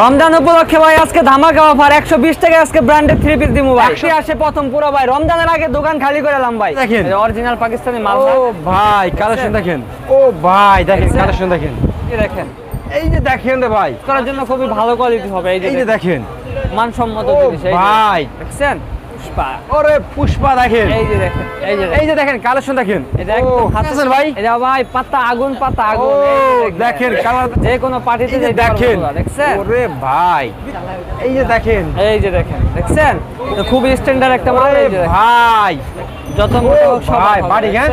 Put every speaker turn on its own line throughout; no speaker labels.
রমজান উপলক্ষে ভাই আজকে ধামাকা অফার একশো বিশ টাকা আজকে ব্র্যান্ডের থ্রি পিস দিমু ভাই। একশো আসে প্রথম পুরো ভাই রমজানের আগে দোকান খালি করে এলাম ভাই।
দেখেন।
অরিজিনাল পাকিস্তানি মাল
ও ভাই। কালেকশন দেখেন? ও ভাই দেখেন কালেকশন দেখেন।
এই দেখেন।
এই যে দেখেন রে ভাই।
করার জন্য খুবই ভালো কোয়ালিটি হবে এই যে
দেখেন।
মানসম্মত জিনিস এই
ভাই।
দেখছেন? পুষ্পা।
ওরে পুষ্পা দেখেন।
এই যে দেখেন এই যে
দেখেন। কালেকশন দেখেন।
এটা
হাসান ভাই।
এটা ভাই পাতা আগুন পাতা আগুন।
দেখেন। কালার
যে কোনো পার্টিতে
দেখেন।
দেখছেন?
ওরে ভাই। এই যে দেখেন।
এই যে দেখেন দেখছেন? তো খুবই স্ট্যান্ডার্ড একটা মাল এই যে
ভাই।
যত মোটা
বাড়ি হ্যাঁ?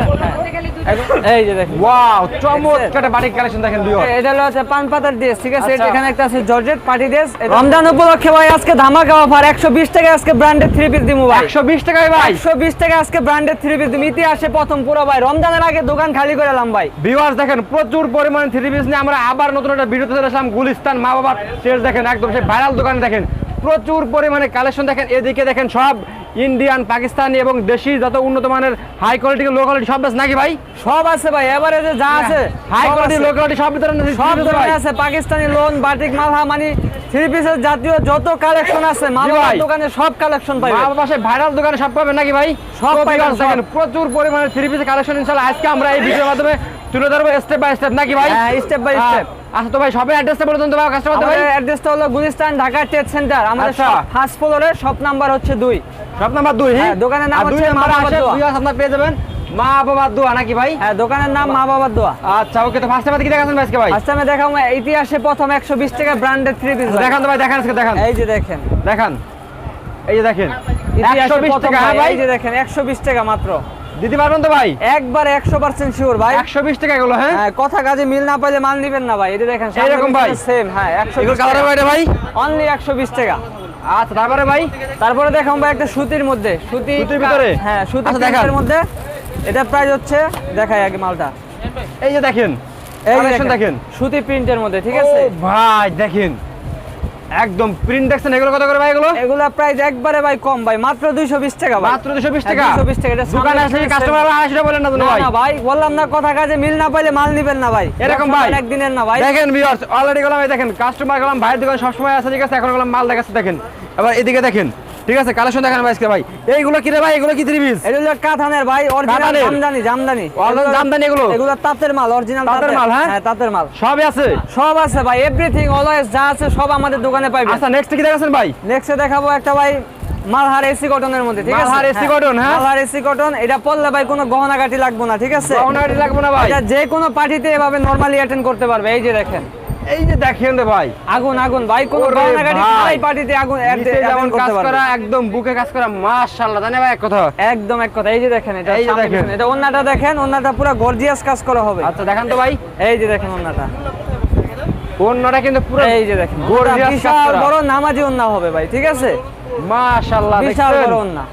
দেখছেন? এই যে দেখেন।
ওয়াও চমৎকার বাড়ির কালেকশন দেখেন দুই
এটা হলো পান পাতার ড্রেস ঠিক আছে?
আচ্ছা।
এখানে একটা আছে জর্জেট পার্টি ড্রেস রমজান উপলক্ষে ভাই আজকে ধামাকা অফার একশো বিশ টাকা আজকে ব্র্যান্ডেড থ্রি পিস দিমু ভাই।
একশো বিশ টাকায় ভাই?
একশো বিশ টাকা আজকে ব্র্যান্ডেড থ্রি পিস দিমু। ইতিহাসে প্রথম পুরো ভাই। রমজানের আগে দোকান খালি করে এলাম ভাই।
ভিউয়ার্স দেখেন প্রচুর পরিমাণে থ্রি পিস নিয়ে আমরা আবার নতুন একটা ভিডিওতে চলে আসলাম। গুলিস্তান মা বাবার দেখেন একদম সেই ভাইরাল দোকানে দেখেন। প্রচুর পরিমাণে কালেকশন দেখেন। এদিকে দেখেন সব ইন্ডিয়ান পাকিস্তানি এবং দেশি যত উন্নত মানের হাই কোয়ালিটি লো কোয়ালিটি সব বেশ নাকি ভাই
সব আছে ভাই এভারেজে যা আছে
হাই কোয়ালিটি
আছে।
লো কোয়ালিটি সব ভিতরে
সব ধরনের আছে পাকিস্তানি লোন বাটিক মালহা মানে থ্রি পিসের জাতীয় যত কালেকশন আছে মা
ভাই।
দোকানে সব কালেকশন
মা
পাইবে
বাবা সেই ভাইরাল দোকানে সব পাবেন নাকি ভাই
সব সব।
প্রচুর পরিমাণে থ্রি পিস কালেকশন ইনশাআল্লাহ আজকে আমরা এই ভিডিওর মাধ্যমে তুলে ধরবো স্টেপ বাই স্টেপ নাকি ভাই?
হ্যাঁ, by
আহ,
step।
আচ্ছা তো ভাই সবাই অ্যাড্রেসটা বলে দেন তো ভাই কাস্টমার ভাই।
অ্যাড্রেসটা হলো গুলিস্তান ঢাকা ট্রেড সেন্টার আমাদের। ফার্স্ট ফ্লোরের শপ নাম্বার হচ্ছে দুই।
সব নাম্বার দুই?
হ্যাঁ, দোকানের নাম হচ্ছে মা
আসে
দোয়া।
দুই আছে আপনার পেয়ে যাবেন। মা বাবার দোয়া নাকি ভাই?
হ্যাঁ দোকানের নাম মা বাবার দোয়া।
আচ্ছা ওকে তো ফার্স্ট টাইম কি দেখাচ্ছেন ভাই আজকে ভাই?
আজকে আমি দেখাবো ইতিহাসে প্রথম একশো বিশ টাকা ব্র্যান্ডেড থ্রি পিস
দেখান তো ভাই দেখান আজকে দেখান।
এই যে দেখেন।
দেখান। এই যে দেখেন।
ইতিহাসে
একশো বিশ
প্রথম
টাকা হ্যাঁ
ভাই, এই যে দেখেন একশো বিশ টাকা মাত্র।
দিতে পারবেন তো ভাই।
একবার একশো পার্সেন্ট শিওর ভাই।
একশো বিশ টাকা এগুলো হ্যাঁ?
হ্যাঁ কথা কাজে মিল না পাইলে মাল নিবেন না ভাই। এটা দেখেন
ভাই?
সেম হ্যাঁ একশো
ভাই?
অনলি একশো বিশ টাকা।
আচ্ছা তারপরে ভাই?
তারপরে দেখাম ভাই একটা সুতির মধ্যে। সুতি
ভিতরে?
হ্যাঁ সুতির
আচ্ছা,
মধ্যে। এটা প্রাইস হচ্ছে দেখাই আগে মালটা।
এই যে দেখেন।
এই
দেখেন
সুতি প্রিন্টের মধ্যে ঠিক আছে?
ভাই দেখেন। একদম প্রিন্ট দেখছেন? এগুলো কত করে ভাই এগুলো?
এগুলো প্রাইস একবারে ভাই কম ভাই মাত্র 220 টাকা ভাই।
মাত্র দুশো বিশ
হ্যাঁ,
টাকা?
220 টাকা, এটা
দোকানে আসলে কাস্টমার আড়াইশো টাকা বলেন না তো ভাই।
না ভাই বললাম না কথা কাজে মিল না পাইলে মাল নিবেন না ভাই।
এরকম ভাই?
এক দিনের না ভাই।
দেখেন ভিউয়ার্স অলরেডি গেলাম এই দেখেন কাস্টমার গেলাম ভাইয়ের দোকান সবসময় আছে ঠিক আছে এখন গেলাম মাল দেখাচ্ছে দেখেন। এবার এদিকে দেখেন ঠিক আছে কালেকশন দেখান ভাই আজকে ভাই। এইগুলো কি রে ভাই? এগুলো কি থ্রি পিস
এটা হলো কাথানের ভাই অরিজিনাল জামদানি জামদানি।
Original জামদানি এগুলো?
এগুলো তাঁতের মাল অরিজিনাল
তাঁতের মাল, হ্যাঁ?
হ্যাঁ তাঁতের মাল।
সবই আছে?
সব আছে ভাই এভরিথিং অলওয়েজ যা আছে সব আমাদের দোকানে পাইবেন
আচ্ছা নেক্সট কি দেখাচ্ছেন ভাই?
নেক্সটে দেখাবো একটা ভাই মালহার এসি কটনের মধ্যে ঠিক আছে?
মালহার এসি কটন হ্যাঁ?
মালহার এসি কটন এটা পরলে ভাই কোনো গহনা কাটি লাগবে না ঠিক আছে?
গহনাটি লাগবে না ভাই।
এটা যে কোনো পার্টিতে এভাবে নরমালি অ্যাটেন্ড করতে পারবে এই যে দেখেন।
এই যে দেখেন রে ভাই।
আগুন আগুন ভাই কোনো গহনা কাটি
ভাই।
পার্টিতে আগুন
যেমন কাজ করা একদম বুকে কাজ করা মাশাআল্লাহ জানে ভাই এক কথা?
একদম এক কথা এই যে দেখেন এটা
এই যে দেখেন।
এটা ওন্নাটা দেখেন ওন্নাটা পুরো গর্জিয়াস কাজ করা হবে।
আচ্ছা দেখান তো ভাই।
এই যে দেখেন ওন্নাটা।
অন্যটা কিন্তু পুরো
এই যে দেখেন
কাজ
বিশাল বড় নামাজি ওন্না হবে ভাই ঠিক আছে?
মাশাআল্লাহ
বিশাল? বড় ওন্না।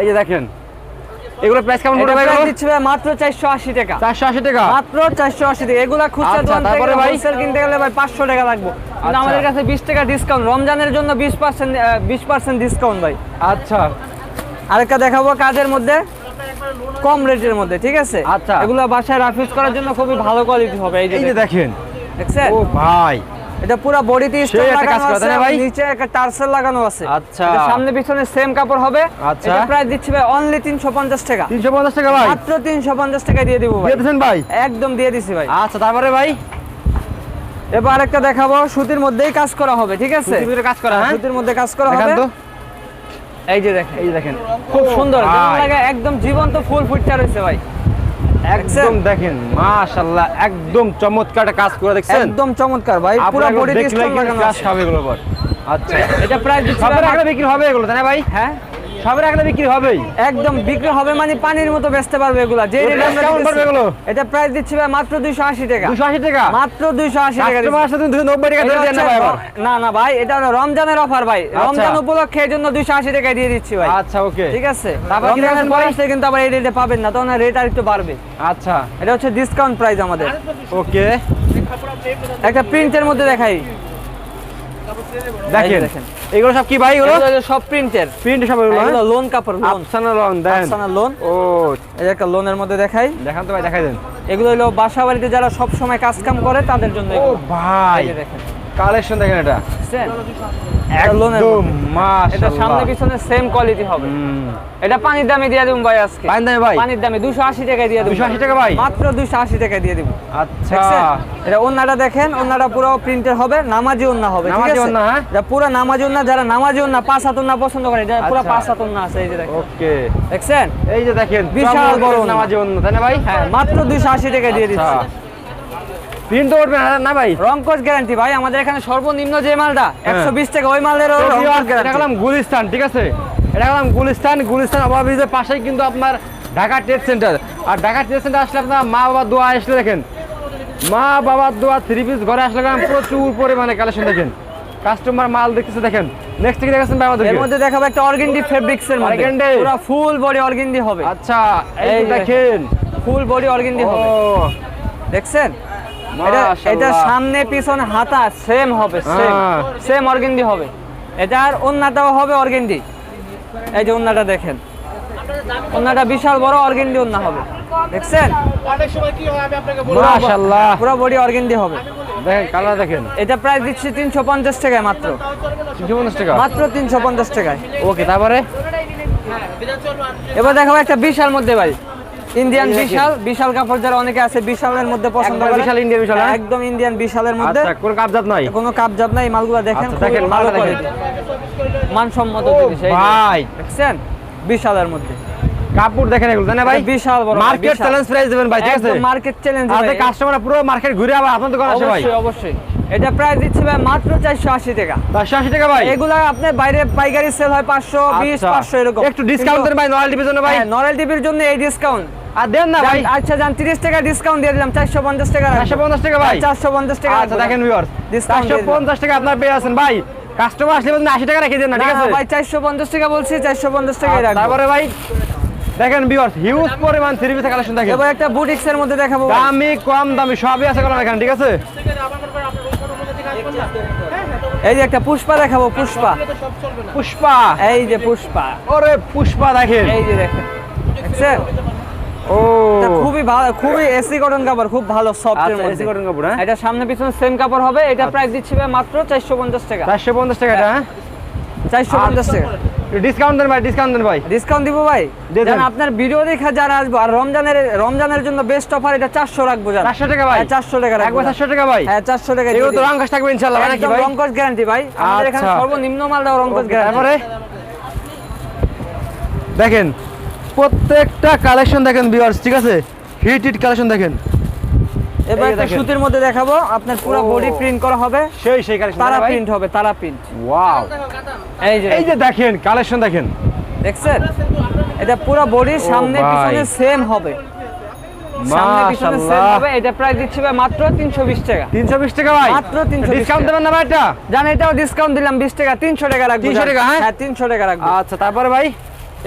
এই যে দেখেন এগুলো প্রাইস কেমন পড়বে ভাই?
দিচ্ছে ভাই মাত্র 480 টাকা।
480 টাকা?
মাত্র 480 টাকা। এগুলা খুচরা
আচ্ছা,
দোকান থেকে হোলসেল কিনতে গেলে ভাই 500 টাকা লাগবে। কিন্তু
আচ্ছা।
আমাদের কাছে 20 টাকা ডিসকাউন্ট রমজানের জন্য 20% আহ, 20% ডিসকাউন্ট ভাই।
আচ্ছা।
আরেকটা দেখাবো কাজের মধ্যে। কম রেটের মধ্যে ঠিক আছে?
আচ্ছা।
এগুলো বাসায় রাফিউজ করার জন্য খুবই ভালো কোয়ালিটি হবে। এই যে
দেখেন।
দেখছেন?
ও ভাই।
এটা পুরো বডিতে স্টোন লাগানো আছে
ভাই?
নিচে একটা টার্সেল লাগানো আছে।
আচ্ছা।
সামনে পিছনে সেম কাপড় হবে।
আচ্ছা।
এটা প্রাইস দিচ্ছি ভাই অনলি 350 টাকা।
350 টাকা ভাই?
মাত্র 350 টাকা দিয়ে দিব ভাই।
দিয়েছেন ভাই?
একদম দিয়ে দিছি ভাই।
আচ্ছা তারপরে ভাই?
এবার দেখাবো সুতির মধ্যেই কাজ করা হবে ঠিক আছে?
সুতির কাজ করা, হ্যাঁ?
সুতির মধ্যে কাজ করা হবে। এই যে দেখেন।
এই যে দেখেন।
খুব সুন্দর। একদম জীবন্ত ফুল ফুটটা রয়েছে ভাই।
একদম দেখেন মাশাআল্লাহ একদম চমৎকার একটা কাজ করে দেখছেন।
একদম চমৎকার ভাই পুরো বডি স্টোন
কাজ খাবে এগুলো পর আচ্ছা
এটা
প্রায় বিক্রি হবে এগুলো তাই না ভাই?
হ্যাঁ।
সবের বিক্রি হবেই।
একদম বিক্রি হবে মানে পানির মতো বেচতে পারবে এগুলা। যে রেট আমরা
কেমন
দিতেছি,
এগুলো?
এটা প্রাইস দিচ্ছি ভাই মাত্র 280 টাকা।
280 টাকা?
মাত্র 280 টাকা দিচ্ছি।
কাস্টমার সাথে 290 টাকা ধরে দেন না ভাই
না না ভাই এটা রমজানের অফার ভাই। রমজান উপলক্ষে এর জন্য 280 টাকা দিয়ে দিচ্ছি ভাই।
আচ্ছা ওকে।
ঠিক আছে?
তারপর
রমজানের পরে আসলে কিন্তু আবার এই রেটে পাবেন না তখন রেট আর একটু বাড়বে।
আচ্ছা।
এটা হচ্ছে ডিসকাউন্ট প্রাইস আমাদের।
ওকে।
একটা প্রিন্টের মধ্যে দেখাই।
দেখেন। এগুলো সব কি ভাই এগুলো?
সব প্রিন্টের
প্রিন্ট সব এগুলো
এগুলো
হ্যাঁ?
লোন কাপড় লোন
আফসানা লোন দেন।
আফসানা লোন
ও।
এই একটা লোনের মধ্যে দেখাই।
দেখান তো ভাই দেখাই দেন।
এগুলো হলো বাসাবাড়িতে যারা সব সময় কাজ কাম করে তাদের জন্য
ও ভাই।
দেখেন।
কালেকশন দেখেন এটা।
বুঝছেন? এটা
একদম
এটা সামনে পিছনে সেম কোয়ালিটি হবে।
হুম।
এটা পানির দামে দিয়ে দেবো ভাই আজকে।
পানির দামে ভাই?
পানির দামে দুশো আশি টাকায় দিয়ে দেবো।
280 টাকা ভাই?
মাত্র দুশো আশি টাকায় দিয়ে দেবো।
আচ্ছা।
এটা ওন্নাটা দেখেন ওন্নাটা পুরো প্রিন্টের হবে নামাজি ওন্না হবে
নামাজি ওন্না, হ্যাঁ?
এটা পুরো নামাজি ওন্না যারা নামাজি ওন্না পাঁচ হাত ওন্না পছন্দ করে এটা পুরো
আচ্ছা।
পাঁচ হাত ওন্না আছে এই যে দেখেন।
ওকে।
দেখছেন?
এই যে দেখেন
বিশাল বড় ওন্না।
নামাজি অন্য তাই না ভাই?
হ্যাঁ মাত্র দুশো আশি টাকায় দিয়ে দিচ্ছি।
প্রিন্ট উঠবে না ভাই।
রংকোচ গ্যারান্টি ভাই আমাদের এখানে সর্বনিম্ন যে মালটা একশো বিশ টাকা ওই মালের
গেলাম গুলিস্তান ঠিক আছে? এটা গেলাম গুলিস্তান গুলিস্তান ওভারব্রিজের পাশেই কিন্তু আপনার ঢাকা ট্রেড সেন্টার আর ঢাকা ট্রেড সেন্টার আসলে আপনার মা বাবার দোয়া আসলে দেখেন। মা বাবার দোয়া থ্রি পিস ঘরে আসলে প্রচুর পরিমাণে কালেকশন দেখেন। কাস্টমার মাল দেখতেছে দেখেন। নেক্সট থেকে দেখেছেন ভাই
এর
আমাদেরকে
মধ্যে দেখাবো একটা অর্গেন্ডি ফেব্রিক্স এর মধ্যে? পুরো ফুল বডি অর্গেন্ডি হবে।
আচ্ছা এই দেখেন।
ফুল বডি অর্গেন্ডি হবে। দেখছেন? এটা সামনে পিছনে হাতা সেম হবে সেম। সেম অর্গেন্ডি হবে। এটার ওন্নাটাও হবে অর্গেন্ডি এই যে ওন্নাটা দেখেন। ওন্নাটা বিশাল বড় অর্গেন্ডি ওন্না হবে। দেখছেন?
মাশাআল্লাহ।
পুরো বডি অর্গেন্ডি হবে।
দেখেন কালার দেখেন।
এটা প্রাইস দিচ্ছি তিনশো পঞ্চাশ টাকায় মাত্র।
টাকা?
মাত্র তিনশো পঞ্চাশ টাকায়।
ওকে তারপরে?
এবার দেখাবো একটা বিশাল মধ্যে ভাই। ইন্ডিয়ান বিশাল বিশাল কাপড় যারা অনেকে আছে বিশালের মধ্যে পছন্দ করে।
বিশাল Indian বিশাল, হ্যাঁ?
একদম ইন্ডিয়ান বিশালের মধ্যে।
আচ্ছা কোনো কাপজাত নাই?
কোনো কাপ জাপ নাই মালগুলো দেখেন
আচ্ছা, দেখেন,
ভালো
মালটা
কোয়ালিটি মানসম্মত জিনিস এই
ভাই।
দেখছেন? বিশালের মধ্যে।
কাপড় দেখেন এগুলো না ভাই?
বিশাল বড়
মার্কেট চ্যালেঞ্জ প্রাইস দেবেন ভাই ঠিক আছে?
মার্কেট চ্যালেঞ্জ
আর কাস্টমার পুরো মার্কেট ঘুরে আবার আপনার দোকান আসে ভাই।
অবশ্যই অবশ্যই। এটা প্রাইস দিচ্ছে ভাই মাত্র চারশো আশি টাকা।
চারশো আশি টাকা ভাই?
এগুলা আপনার বাইরে পাইকারি সেল হয় পাঁচশো বিশ
আচ্ছা।
পাঁচশো এরকম।
একটু ডিসকাউন্ট দেন ভাই নয়াল টিভির জন্য ভাই
নরেল টিভির জন্য এই ডিসকাউন্ট
আর দেন না ভাই।
আচ্ছা যান তিরিশ টাকা ডিসকাউন্ট দিয়ে দিলাম চারশো পঞ্চাশ টাকা
চারশো পঞ্চাশ টাকা ভাই।
চারশো পঞ্চাশ টাকা
আচ্ছা দেখেন ভিউয়ার্স
দিলাম।
পঞ্চাশ টাকা আপনার পেয়ে আছেন ভাই কাস্টমার আসলে বলছেন আশি টাকা রেখে দেন না ঠিক আছে?
ভাই চারশো পঞ্চাশ টাকা বলছি চারশো পঞ্চাশ টাকাই
আর
রাখব।
তারপরে ভাই দেখেন ভিউয়ার্স হিউজ পরিমাণ থ্রি পিসের কালেকশন দেখেন।
এবার একটা বুটিক্স এর মধ্যে দেখাবো।
দামি কম দামি সবই আছে এখানে ঠিক আছে?
এই যে একটা পুষ্পা দেখাবো পুষ্পা।
পুষ্পা।
এই যে পুষ্পা।
ওরে পুষ্পা দেখেন।
এই যে দেখেন। দেখছেন?
ও।
খুবই ভালো খুবই এসি কটন কাপড় খুব ভালো সফট এর
আচ্ছা,
মধ্যে।
কাপড়, হ্যাঁ?
এটা সামনে পিছনে সেম কাপড় হবে এটা প্রাইস দিচ্ছি মাত্র চারশো পঞ্চাশ টাকা।
চারশো পঞ্চাশ টাকা এটা হ্যাঁ?
চারশো পঞ্চাশ টাকা।
ডিসকাউন্ট দেন ভাই ডিসকাউন্ট দেন ভাই।
ডিসকাউন্ট দিব ভাই? জান আপনার ভিডিও দেখা যারা আসব আর রমজানের রমজানের জন্য বেস্ট অফার এটা চারশো রাখব জান।
চারশো টাকা ভাই।
চারশো টাকা রাখব
একবার
জান।
চারশো টাকা ভাই।
হ্যাঁ চারশো টাকা
এগুলো তো থাকবে নাকি
একদম
ভাই?
গ্যারান্টি ভাই। আমাদের এখানে
আচ্ছা।
সর্বনিম্ন রংকশ
Okay,
গ্যারান্টি
তারপরে? দেখেন প্রত্যেকটা কালেকশন দেখেন ভিউয়ার্স ঠিক আছে? হিট হিট কালেকশন দেখেন।
এবার একটা সুতির মধ্যে দেখাবো আপনার পুরো বডি প্রিন্ট করা হবে।
সেই সেই কালেকশন
তারা প্রিন্ট হবে তারা প্রিন্ট
ওয়াও
এই যে
দেখেন কালেকশন দেখেন।
দেখছেন? এটা পুরো বডি সামনে পিছনে সেম হবে। এটা প্রাইস দিচ্ছি ভাই মাত্র 320 টাকা।
320 টাকা ভাই।
মাত্র 320
ডিসকাউন্ট দেবেন না ভাই এটা?
জান এটাও ডিসকাউন্ট দিলাম 20 টাকা। 300 টাকা রাখব
300 টাকা, হ্যাঁ?
হ্যাঁ 300 টাকা রাখব।
আচ্ছা তারপরে ভাই?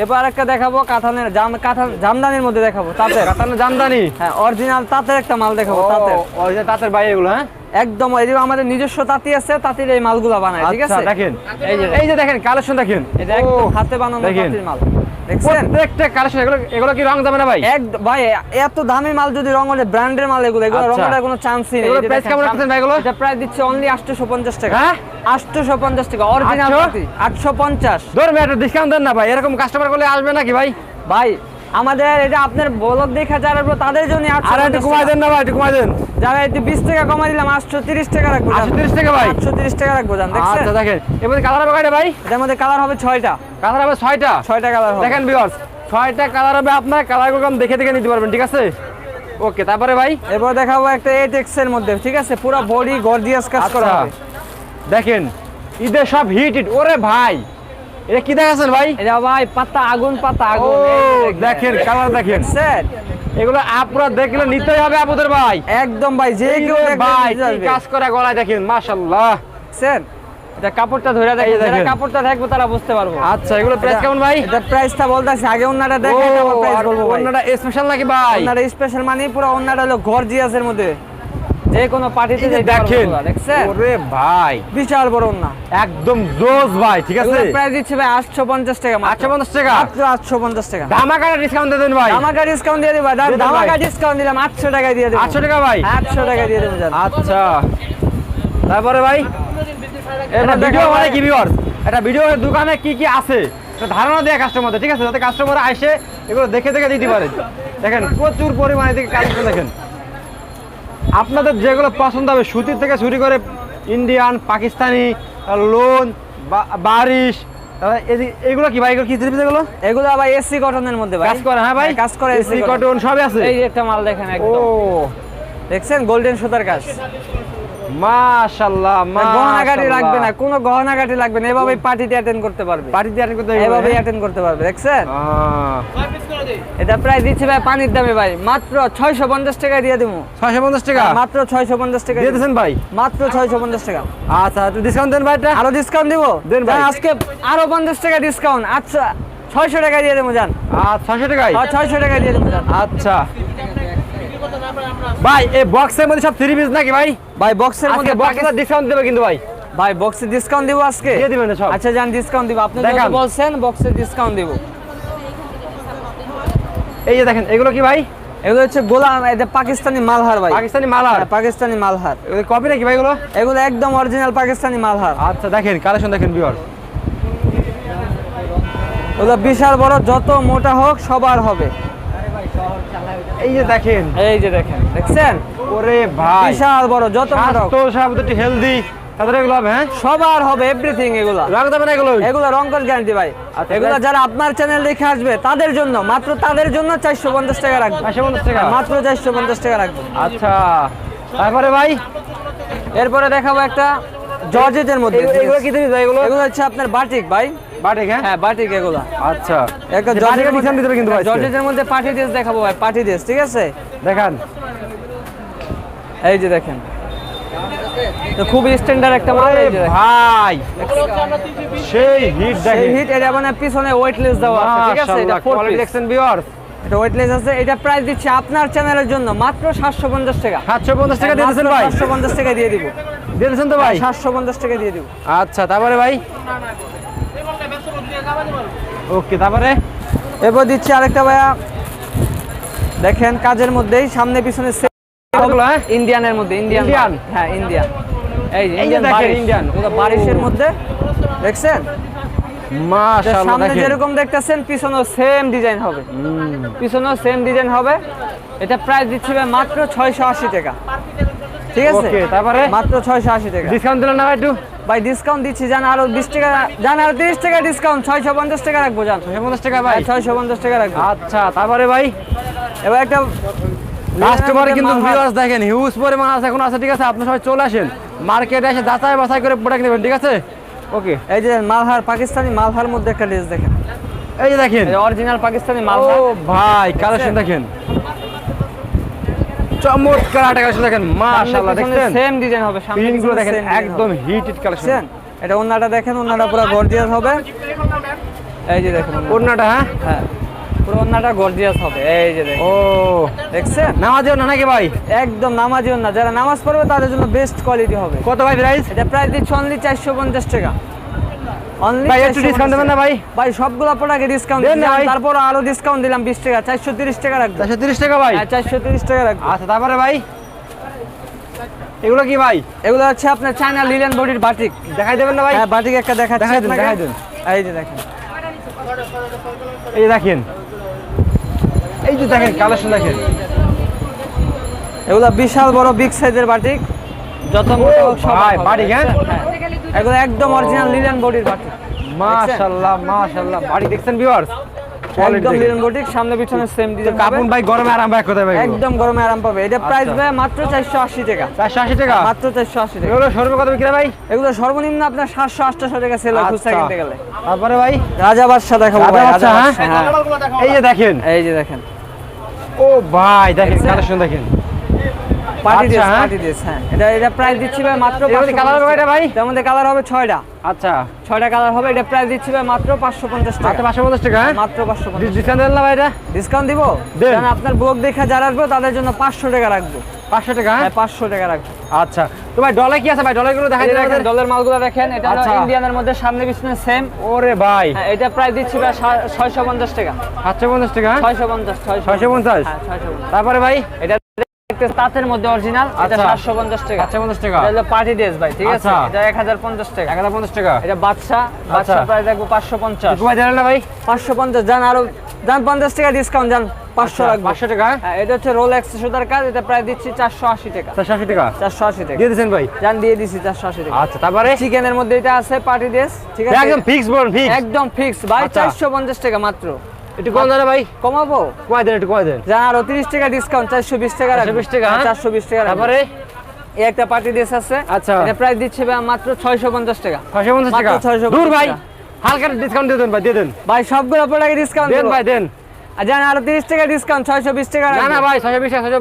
এবার একটা দেখাবো কাঁথানের জাম কাঁথা জামদানির মধ্যে দেখাবো তাঁতের।
জামদানি?
হ্যাঁ অরিজিনাল তাঁতের একটা মাল দেখাবো তাঁতের।
তাঁতের ভাই এগুলো হ্যাঁ?
একদম এই যে আমাদের নিজস্ব তাঁতি আছে তাঁতির এই মালগুলো বানায় ঠিক
আচ্ছা
আছে?
দেখেন।
এই যে
দেখেন কালেকশন দেখেন।
এটা একদম হাতে বানানো তাঁতির মাল
প্রত্যেকটা কালেকশন এগুলো এগুলো কি রং যাবে না ভাই?
এক ভাই এত দামি মাল যদি রং হলে ব্র্যান্ডের মাল এগুলো এগুলো
আচ্ছা।
রং ওঠার কোনো চান্সই নেই।
এগুলো
এই যে
price
দেখেন,
কেমন রাখতেছেন ভাই এগুলো?
এটা প্রাইস দিচ্ছে অনলি 850 টাকা।
হ্যাঁ?
850 টাকা অরিজিনাল
800?
পাতি 850
ধরুন ভাই একটা ডিসকাউন্ট দেন না ভাই এরকম কাস্টমার করলে আসবে নাকি ভাই?
ভাই আমাদের এটা আপনার বলক দেখা যারা তাদের জন্য
আর একটু কমাই দেন না ভাই একটু কমাই দেন।
যারা একটু 20 টাকা কমাই দিলাম 830 টাকা রাখব।
830 টাকা ভাই।
830 টাকা রাখব জান
আচ্ছা দেখেন। এবার কালার হবে কয়টা ভাই?
এটার মধ্যে কালার হবে 6টা
কালার হবে ছয়টা?
6টা কালার হবে।
দেখেন ভিউয়ার্স ছয়টা কালার হবে আপনার কালারগুলো আমি দেখে দেখে নিতে পারবেন ঠিক আছে? ওকে তারপরে ভাই?
এরপর দেখাবো একটা 8x এর মধ্যে ঠিক আছে? পুরো বডি গর্জিয়াস কাজ করা
আচ্ছা।
হবে।
দেখেন ঈদের সব হিট হিট ওরে ভাই এটা কি দেখাচ্ছেন ভাই?
এটা ভাই পাতা আগুন পাতা আগুন।
দেখেন। কালার দেখেন।
স্যার।
এগুলো আপনারা দেখলে নিতেই হবে আপুদের ভাই।
একদম ভাই যে কেউ
ভাই। কাজ করা গলায় দেখেন মাশাআল্লাহ।
স্যার এটা কাপড়টা ধরে দেখেন যারা কাপড়টা দেখব তারা বুঝতে পারব।
আচ্ছা এগুলো প্রাইস কেমন ভাই?
এটা প্রাইসটা বলতাছি আগে তারপর প্রাইস বলব
স্পেশাল নাকি ভাই?
স্পেশাল মানে পুরো ওন্নাটা হলো গর্জিয়াসের মধ্যে। যে কোনো পার্টিতে
দেখেন ওরে ভাই।
বিশাল বড় ওন্না
একদম জোস ভাই ঠিক আছে?
প্রাইস দিচ্ছে ভাই 850 টাকা মাত্র।
850 টাকা?
মাত্র 850 টাকা।
ধামাকা ডিসকাউন্ট দেন ভাই।
ধামাকা ডিসকাউন্ট দিয়ে দিবা
দিয়ে দেন
ধামাকা
ভাই।
ডিসকাউন্ট দিলাম 800 টাকায় দিয়ে দেবো।
800 টাকা ভাই?
800 টাকায় দিয়ে দেবো
আচ্ছা। তারপরে ভাই এটা ভিডিও মানে কি ভিউয়ার্স এটা ভিডিও দোকানে কি কি আছে? ধারণা দেয় কাস্টমারদের ঠিক আছে? যাতে কাস্টমার আসে এগুলো দেখে দেখে দিতে পারে। দেখেন প্রচুর পরিমাণে দিকে কালেকশন দেখেন। আপনাদের যেগুলো পছন্দ হবে সুতির থেকে শুরু করে ইন্ডিয়ান পাকিস্তানি লোন বারিশ এগুলো কি ভাই? এগুলো কি থ্রি এগুলো
এগুলো আবার এসি কটনের মধ্যে ভাই।
কাজ করে হ্যাঁ ভাই?
কাজ করে
এসি কটন সবই আছে?
এই একটা মাল দেখেন
ও।
দেখছেন? গোল্ডেন সুতার কাজ।
মাশাআল্লাহ
গহনাগাটি লাগবে না কোনো গহনাগাটি লাগবে না এভাবে পার্টিতে অ্যাটেন্ড করতে পারবে।
পার্টিতে অ্যাটেন্ড করতে
এভাবে
হবে
অ্যাটেন্ড করতে পারবে দেখছেন? এটা প্রায় দিচ্ছি ভাই পানির দামে ভাই মাত্র ছয়শো পঞ্চাশ টাকায় দিয়ে দেবো
650 টাকা?
মাত্র ছয়শো পঞ্চাশ টাকা
দিয়ে দিয়েছেন ভাই?
মাত্র ছয়শো পঞ্চাশ টাকা।
আচ্ছা একটু ডিসকাউন্ট দেন ভাই এটা।
আরও ডিসকাউন্ট দিব?
দেন ভাই।
আজকে আরও পঞ্চাশ টাকা ডিসকাউন্ট আচ্ছা ছয়শো টাকায় দিয়ে দেবো যান।
আচ্ছা 600 টাকায়?
ছয়শো টাকায় দিয়ে দেবো যান।
আচ্ছা। ভাই এই বক্সের মধ্যে সব থ্রি পিস নাকি ভাই?
ভাই বক্সের মধ্যে
বক্সে ডিসকাউন্ট দেবে কিন্তু ভাই।
ভাই বক্সে ডিসকাউন্ট দিব আজকে?
দিয়ে দিবেন সব।
আচ্ছা যান ডিসকাউন্ট দিব। আপনি
দেখান।
বলছেন বক্সে ডিসকাউন্ট দিব।
এই যে দেখেন এগুলো কি ভাই?
এগুলো হচ্ছে গোলাম এটা পাকিস্তানি মালহার ভাই।
পাকিস্তানি মালার
হ্যাঁ, পাকিস্তানি মালহার।
এগুলো কপি নাকি ভাই এগুলো?
এগুলো একদম অরিজিনাল পাকিস্তানি মালহার।
আচ্ছা দেখেন কালেকশন দেখেন ভিউয়ার
ওগুলো বিশাল বড় যত মোটা হোক সবার হবে।
এই যে দেখেন।
এই যে দেখেন দেখছেন?
ওরে ভাই।
বিশাল বড় যত
সব একটু হেলদি তাদের এগুলো হবে হ্যাঁ?
সবার হবে এভরিথিং এগুলা।
রাখ দেবেন এগুলো।
এগুলো রঙ্কন গ্যারান্টি ভাই।
আচ্ছা,
এগুলো যারা আপনার চ্যানেল দেখে আসবে তাদের জন্য মাত্র তাদের জন্য চারশো পঞ্চাশ টাকা রাখবে
পঞ্চাশ টাকা।
মাত্র চারশো পঞ্চাশ টাকা রাখবে
আচ্ছা তারপরে ভাই?
এরপরে দেখাবো একটা জর্জেটের মধ্যে
এগুলো- কি এগুলো?
এগুলো হচ্ছে আপনার বাটিক ভাই।
হ্যাঁ?
হ্যাঁ বাটিক এগুলো।
আচ্ছা।
একটা
যে ডিজাইন দিতে কিন্তু ভাই।
জর্জেটের মধ্যে পার্টি ড্রেস দেখাবো ভাই পার্টি ড্রেস ঠিক আছে?
দেখান।
এই যে দেখেন। তো খুব স্ট্যান্ডার্ড একটা মাল এই যে
ভাই! সেই হিট
সেই হিট এটা মানে পিছনে ওয়েটলেস দেওয়া আছে ঠিক আছে? এটা
মাশাআল্লাহ
ফোর
কোয়ালিটি দেখছেন ভিউয়ার্স
এটা ওয়েটলেস আছে এটা প্রাইস দিচ্ছি আপনার চ্যানেলের জন্য মাত্র সাতশো পঞ্চাশ টাকা।
750 টাকা দিয়ে দিয়েছেন ভাই।
সাতশো পঞ্চাশ টাকা দিয়ে দিব।
দিয়ে দিয়েছেন তো ভাই?
সাতশো পঞ্চাশ টাকা দিয়ে দিব।
আচ্ছা তারপরে ভাই? ওকে তারপরে?
এরপর দিচ্ছি আরেকটা ভাইয়া। দেখেন কাজের মধ্যেই সামনে পিছনে? ইন্ডিয়ানের মধ্যে ইন্ডিয়ান হ্যাঁ ইন্ডিয়ান এই ইন্ডিয়ান। ওগুলো বারিশের মধ্যে। দেখছেন? সামনে যেরকম দেখতেছেন পিছনেও সেম ডিজাইন হবে। পিছনেও সেম ডিজাইন হবে। এটা প্রাইস দিচ্ছি মাত্র ছয়শো আশি টাকা। ঠিক আছে?
তারপরে?
মাত্র ছয়শো আশি টাকা।
ডিসকাউন্ট দিলেন না একটু?
ভাই ডিসকাউন্ট দিচ্ছি জান আরও বিশ টাকা জান আরও তিরিশ টাকা ডিসকাউন্ট ছয়শো পঞ্চাশ টাকা রাখব জান।
650 টাকা ভাই?
ছয়শো পঞ্চাশ টাকা রাখব।
আচ্ছা তারপরে ভাই?
এবার একটা
কাস্টমার কিন্তু। ভিউয়ার্স দেখেন হিউজ পরিমাণ আছে এখন আছে ঠিক আছে? আপনি সবাই চলে আসেন মার্কেটে এসে যাচাই বাছাই করে প্রোডাক্ট নেবেন ঠিক আছে? ওকে
এই যে মালহার পাকিস্তানি মালহার মধ্যে একটা ড্রেস দেখেন।
এই যে দেখেন।
অরিজিনাল পাকিস্তানি
ও
মালহার
ভাই কালেকশন দেখেন। চমৎকার একটা কালেকশন দেখেন মাশাআল্লাহ দেখছেন?
সেম ডিজাইন হবে সামনে
পিনগুলো দেখেন একদম হিটেড কালেকশন
এটা ওন্নাটা দেখেন ওন্নাটা পুরো গর্জিয়াস হবে। এই যে দেখেন ওন্না।
ওড়নাটা হ্যাঁ?
হ্যাঁ। পুরো ওন্নাটা গর্জিয়াস হবে এই যে দেখেন।
ও
দেখছেন?
নামাজেও না নাকি ভাই?
একদম নামাজি ওন্না যারা নামাজ পড়বে তাদের জন্য বেস্ট কোয়ালিটি হবে।
কত ভাই প্রাইস
এটা প্রাইস দিচ্ছে অনলি চারশো পঞ্চাশ টাকা।
ভাই একটু ডিসকাউন্ট দেবেন না ভাই?
ভাই সবগুলো প্রোডাক্টে ডিসকাউন্ট তারপর ডিসকাউন্ট দিলাম বিশ টাকা চারশো তিরিশ টাকা রাখব।
টাকা ভাই?
হ্যাঁ চারশো তিরিশ টাকা রাখব।
আচ্ছা তারপরে ভাই? এগুলো কি ভাই?
এগুলো আপনার চায়না লিলেন বডির বাটিক
দেখাই দেবেন না ভাই?
হ্যাঁ বাটিক একটা দেখাচ্ছি
দেখাই দেন, দেখাই দেন।
এই যে দেখেন।
এই দেখেন। এই যে দেখেন কালেকশন দেখেন।
এগুলো বিশাল বড় বিগ সাইজের বাটিক যত মোটা হোক সব
বাটিক, হ্যাঁ?
এগুলো একদম অরিজিনাল লিলেন বডির বাটিক
মাশাআল্লাহ মাশাআল্লাহ। বাড়ি দেখছেন ভিউয়ার্স
একদম লিলেন বডিক সামনে পিছনে সেম ডিজাইন
কাপুন ভাই গরমে আরাম ভাই কোথায় ভাই
একদম গরমে আরাম পাবে। এটা প্রাইস
আচ্ছা।
ভাই মাত্র চারশো আশি টাকা।
চারশো আশি টাকা?
মাত্র চারশো আশি টাকা।
এগুলো সর্ব কত বিক্রি ভাই?
এগুলো সর্বনিম্ন আপনার সাতশো আটশো টাকা সেল খুচরা
আচ্ছা।
কিনতে গেলে।
তারপরে ভাই?
রাজা বাদশা দেখাবো ভাই, রাজা
হ্যাঁ?
হ্যাঁ।
এই যে দেখেন।
এই যে দেখেন।
ও ভাই দেখেন কালেকশন দেখেন।
পার্টি
আচ্ছা,
ড্রেস
হ্যাঁ?
পার্টি ড্রেস হ্যাঁ। এটা এটা প্রাইস দিচ্ছি ভাই মাত্র
মধ্যে হবে এটা ভাই?
মধ্যে কালার হবে ছয়টা।
আচ্ছা।
ছয়টা কালার হবে এটা প্রাইস দিচ্ছি ভাই মাত্র পাঁচশো পঞ্চাশ
মাত্র
টাকা
পাঁচশো পঞ্চাশ টাকা হ্যাঁ?
মাত্র পাঁচশো পঞ্চাশ
ডিসকাউন্ট দেন না ভাই এটা?
ডিসকাউন্ট দিব? কারণ আপনার ব্লগ দেখা যারা আসবে তাদের জন্য পাঁচশো টাকা রাখব।
পাঁচশো টাকা হ্যাঁ?
হ্যাঁ পাঁচশো টাকা রাখব।
আচ্ছা। তো ভাই ডলার কি আছে ভাই? ডলারগুলো দেখাই
দেখেন? ডলের মালগুলো দেখেন। এটা হলো
আচ্ছা।
ইন্ডিয়ানের মধ্যে সামনে পিছনে সেম
ওরে ভাই।
এটা প্রাইস দিচ্ছি ভাই ছয়শো পঞ্চাশ টাকা।
সাতশো পঞ্চাশ টাকা হ্যাঁ?
ছয়শো পঞ্চাশ ছয়শো
ছয়শো পঞ্চাশ।
হ্যাঁ ছয়শো পঞ্চাশ।
তারপরে ভাই?
এটা তাঁতের মধ্যে অরিজিনাল এটা
আচ্ছা।
টাকা।
আচ্ছা টাকা।
এটা পার্টি ড্রেস ভাই ঠিক আছে?
আচ্ছা।
এটা এক হাজার পঞ্চাশ টাকা।
এক হাজার পঞ্চাশ টাকা।
এটা বাচ্চা বাচ্চা
আচ্ছা। জানেন না ভাই।
আরও টাকা ডিসকাউন্ট রাখব।
টাকা?
হ্যাঁ এটা হচ্ছে সুতার কাজ এটা প্রায় দিচ্ছি চারশো আশি টাকা।
চারশো
চারশো
দিয়ে ভাই?
দিয়ে দিছি চারশো টাকা।
আচ্ছা তারপরে?
চিকেনের মধ্যে এটা আছে পার্টি ড্রেস ঠিক আছে?
একদম ফিক্স বলুন ফিক্স
একদম ফিক্স ভাই
আচ্ছা।
চারশো পঞ্চাশ টাকা মাত্র।
একটু কম ভাই
কমাবো?
কমাই দেন একটু কমাই দেন।
আরও তিরিশ টাকা ডিসকাউন্ট চারশো বিশ টাকা
420 টাকা, হ্যাঁ?
চারশো বিশ টাকা
তারপরে?
এই একটা পার্টি ড্রেস আছে।
আচ্ছা।
এটা প্রাইস দিচ্ছে মাত্র ছয়শো পঞ্চাশ টাকা।
ছয়শো পঞ্চাশ টাকা?
ছয়শো
দূর ভাই হালকা ডিসকাউন্ট দিয়ে দেন ভাই দিয়ে দেন।
ভাই সবগুলো প্রোডাক্টে ডিসকাউন্ট
দেন ভাই দেন।
আর জান আরও তিরিশ টাকা ডিসকাউন্ট ছয়শো বিশ টাকা
না না ভাই ছয়শো বিশ টাকা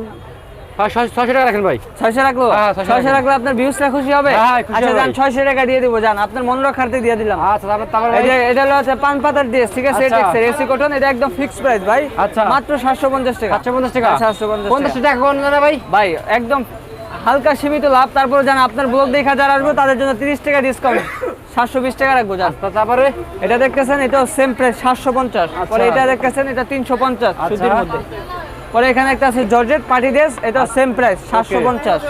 ছয়শো ছয়শো- ছয়শো টাকা রাখেন ভাই।
ছয়শো রাখল
600
ছয়শো রাখলে আপনার ভিউসটা খুশি হবে? আচ্ছা যান ছয়শো টাকা দিয়ে দিব জান আপনার মন রক্ষার্থে দিয়ে দিলাম।
আচ্ছা তারপর তারপর
এই
ভাই
যে এটা হলো হচ্ছে পান পাতার ড্রেস ঠিক আছে?
আচ্ছা।
এসি কটন এটা একদম ফিক্স প্রাইস ভাই।
আচ্ছা।
মাত্র সাতশো পঞ্চাশ টাকা।
সাতশো পঞ্চাশ টাকা?
সাতশো পঞ্চাশ
পঞ্চাশ টাকা। কোন ভাই।
ভাই একদম হালকা সীমিত লাভ। তারপরে জান আপনার ব্লগ দেখা যারা আসবে তাদের জন্য তিরিশ টাকা ডিসকাউন্ট সাতশো বিশ টাকা রাখব জান
তারপরে?
এটা দেখতেছেন এটা সেম প্রাইস সাতশো পঞ্চাশ।
আচ্ছা।
এটা দেখতেছেন এটা তিনশো পঞ্চাশ
আচ্ছা।
মধ্যে। পরে এখানে একটা আছে জর্জেট পার্টি ড্রেস এটা সেম প্রাইস সাতশো পঞ্চাশ।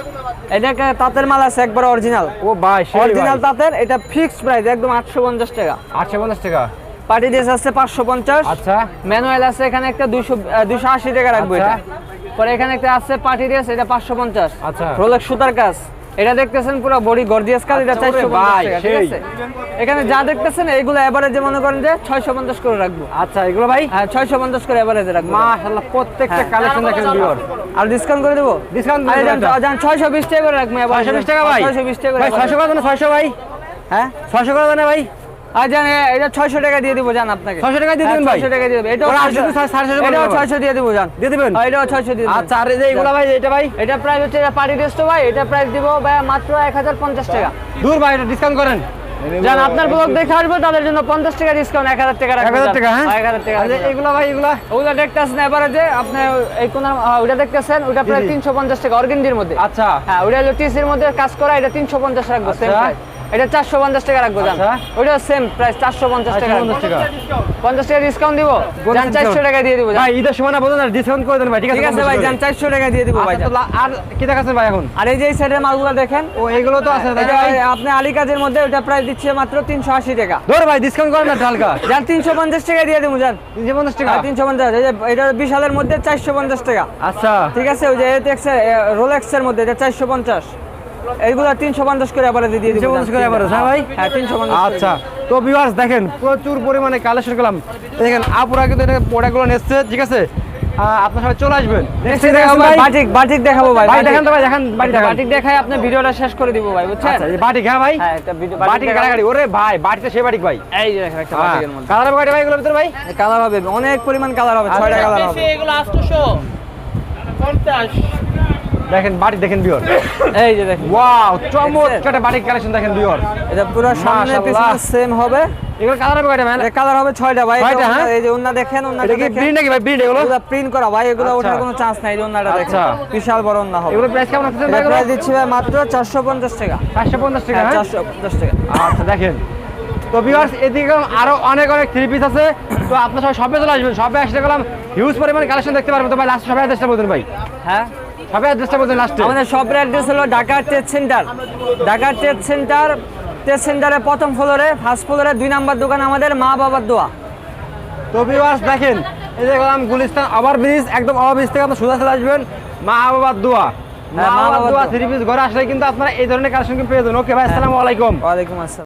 এটা একটা তাঁতের মাল আছে একবার অরিজিনাল
ও ভাই
অরিজিনাল তাঁতের এটা ফিক্সড প্রাইস একদম আটশো পঞ্চাশ টাকা।
আটশো পঞ্চাশ টাকা?
পার্টি ড্রেস আছে পাঁচশো পঞ্চাশ।
আচ্ছা।
ম্যানুয়াল আছে এখানে একটা দুশো দুশো আশি টাকা রাখব
আচ্ছা।
এটা। পরে এখানে একটা আছে পার্টি ড্রেস এটা পাঁচশো পঞ্চাশ।
আচ্ছা।
রোলেক্স সুতার কাজ। এটা দেখতেছেন পুরো বডি গর্জিয়াস কাজ এটা
আচ্ছা,
চারশো
ওরে ভাই,
টাকা ঠিক
সেই।
আছে? এখানে যা দেখতেছেন এগুলো এভারেজে মনে করেন যে ছয়শো পঞ্চাশ করে রাখব।
আচ্ছা এগুলো ভাই?
হ্যাঁ ছয়শো পঞ্চাশ করে এভারেজে রাখব।
মাশাআল্লাহ প্রত্যেকটা
হ্যাঁ।
কালেকশন দেখেন ভিউয়ার
আর ডিসকাউন্ট করে দেব?
ডিসকাউন্ট
আরে ছয়শো বিশ টাকা করে রাখব
ছয়শো বিশ টাকা ভাই?
ছয়শো বিশ টাকা করে
ভাই ছয়শো
average।
করে দেন ছয়শো ভাই?
হ্যাঁ?
ছয়শো করে দেন ভাই?
আর এটা ছয়শো টাকা দিয়ে দিব জান আপনাকে।
600 টাকা দিয়ে দিবেন ভাই?
ছয়শো টাকা দিয়ে দেবো। 600 দিয়ে দেবো জান।
দিয়ে দিবেন?
হ্যাঁ, এটাও ছয়শো দিয়ে
আচ্ছা আর এই যে ভাই এটা ভাই?
এটা প্রাইস হচ্ছে পার্টি ড্রেস তো ভাই এটা প্রাইস দিব ভাই মাত্র এক হাজার পঞ্চাশ টাকা।
দূর ভাই এটা ডিসকাউন্ট করেন।
জান আপনার ব্লগ দেখে আসব তাদের জন্য পঞ্চাশ টাকা ডিসকাউন্ট এক হাজার টাকা
এক
রাখব
হাজার
জান।
টাকা হ্যাঁ?
টাকা।
এগুলো ভাই এগুলো?
ওগুলো দেখতেছেন এবারে যে আপনি এই কোন ওটা দেখতেছেন ওটা প্রায়
জি, জি।
তিনশো পঞ্চাশ টাকা অর্গেন্ডির মধ্যে।
আচ্ছা।
হ্যাঁ ওটা হলো টিসির মধ্যে কাজ করা এটা তিনশো পঞ্চাশ রাখব সেম
আচ্ছা।
প্রাইস এটা চারশো পঞ্চাশ টাকা রাখব জান। ওটা সেম প্রাইস চারশো পঞ্চাশ টাকা
450 টাকা।
পঞ্চাশ টাকা ডিসকাউন্ট দিব? জান চারশো টাকা দিয়ে দিব
ভাই ঈদের সময় না ডিসকাউন্ট করে দেন ভাই ঠিক আছে
ভাই জান চারশো টাকা দিয়ে দিব ভাই
আচ্ছা,
জান।
আর কি দেখাচ্ছেন ভাই এখন?
আর এই যে সাইডের মালগুলো দেখেন
ও এগুলো তো আছে ভাই
আপনি আলী কাজের মধ্যে ওটা প্রাইস দিচ্ছে মাত্র তিনশো আশি টাকা।
ধর ভাই ডিসকাউন্ট করেন না হালকা।
যান তিনশো পঞ্চাশ টাকা দিয়ে দেবো যান
তিনশো পঞ্চাশ টাকা?
তিনশো পঞ্চাশ। এটা বিশালের মধ্যে চারশো পঞ্চাশ টাকা।
আচ্ছা।
ঠিক আছে ওই যে রোলেক্সের মধ্যে এটা চারশো পঞ্চাশ। এইগুলো তিনশো পঞ্চাশ করে আবার দিয়ে দিব।
350 করে average, হ্যাঁ ভাই?
হ্যাঁ তিনশো পঞ্চাশ
আচ্ছা তো ভিউয়ার্স দেখেন প্রচুর পরিমাণে কালেকশন করলাম। দেখেন আপুরা কিন্তু এটা প্রোডাক্টগুলো নিচ্ছে ঠিক আছে? আপনার সবাই চলে আসবেন।
বাটিক বাটিক দেখাবো ভাই
ভাই
বাটিক।
তো ভাই দেখান দেখান।
বাটিক দেখাই আপনি ভিডিওটা শেষ করে দিব ভাই বুঝছেন?
আচ্ছা এই বাটি হ্যাঁ ভাই?
হ্যাঁ একটা ভিডিও
বাটি গাড়ি ওরে ভাই বাটিতে সে বাটি ভাই।
এই যে দেখেন একটা
হ্যাঁ।
বাটিকের মধ্যে।
কালার বাটি ভাই এগুলোর ভিতরে ভাই?
কালার হবে অনেক পরিমাণ কালার হবে ছয়টা
আচ্ছা।
কালার হবে।
এগুলো আটশোশো। পঞ্চাশ।
দেখেন বাটি দেখেন ভিউয়ার
এই যে দেখেন।
ওয়াও চমৎকার বাটি কালেকশন দেখেন ভিউয়ার
এটা পুরো সামনে। পিছনে সেম হবে।
এগুলো কালার হবে কয়টা
কালার হবে ছয়টা ভাই।
হ্যাঁ?
এই যে ওন্না দেখেন ওন্নাটা
এটা কি প্রিন্ট নাকি ভাই? প্রিন্ট এগুলো?
প্রিন্ট করা ভাই। এগুলো
আচ্ছা।
ওঠার কোনো চান্স নাই এই ওন্নাটা দেখেন।
আচ্ছা।
বিশাল বড় ওন্না হবে।
এগুলো প্রাইস কেমন আছে ভাই?
প্রাইস দিচ্ছি ভাই মাত্র চারশো পঞ্চাশ টাকা।
চারশো পঞ্চাশ টাকা হ্যাঁ
চারশো পঞ্চাশ টাকা।
আচ্ছা দেখেন। তো ভিউয়ার্স এদিকে আরও অনেক অনেক থ্রি পিস আছে। তো আপনার সবাই শপে চলে আসবেন। শপে আসতে গেলাম হিউজ পরিমাণ কালেকশন দেখতে পারবেন। তো ভাই লাস্ট অ্যাড্রেসটা বলতেন ভাই।
হ্যাঁ?
শপে অ্যাড্রেসটা বলতেন লাস্টে
আমাদের শপের অ্যাড্রেস হলো Dhaka trade centre Dhaka trade centre trade সেন্টারের প্রথম ফ্লোরে ফার্স্ট ফ্লোরে দুই নাম্বার দোকান আমাদের মা বাবার দোয়া।
তো ভিউয়ার্স দেখেন এই যে গেলাম গুলিস্তান আবার ব্রিজ একদম আবার ব্রিজ থেকে আপনার সোজা চলে আসবেন মা বাবার দোয়া। মা
হ্যাঁ, মা
বাবার দোয়া। থ্রি পিস ঘরে আসলে কিন্তু আপনারা এই ধরনের কালেকশন পেয়ে যাবেন। ওকে ভাই আসসালামু আলাইকুম।
ওয়ালাইকুম আসসালাম।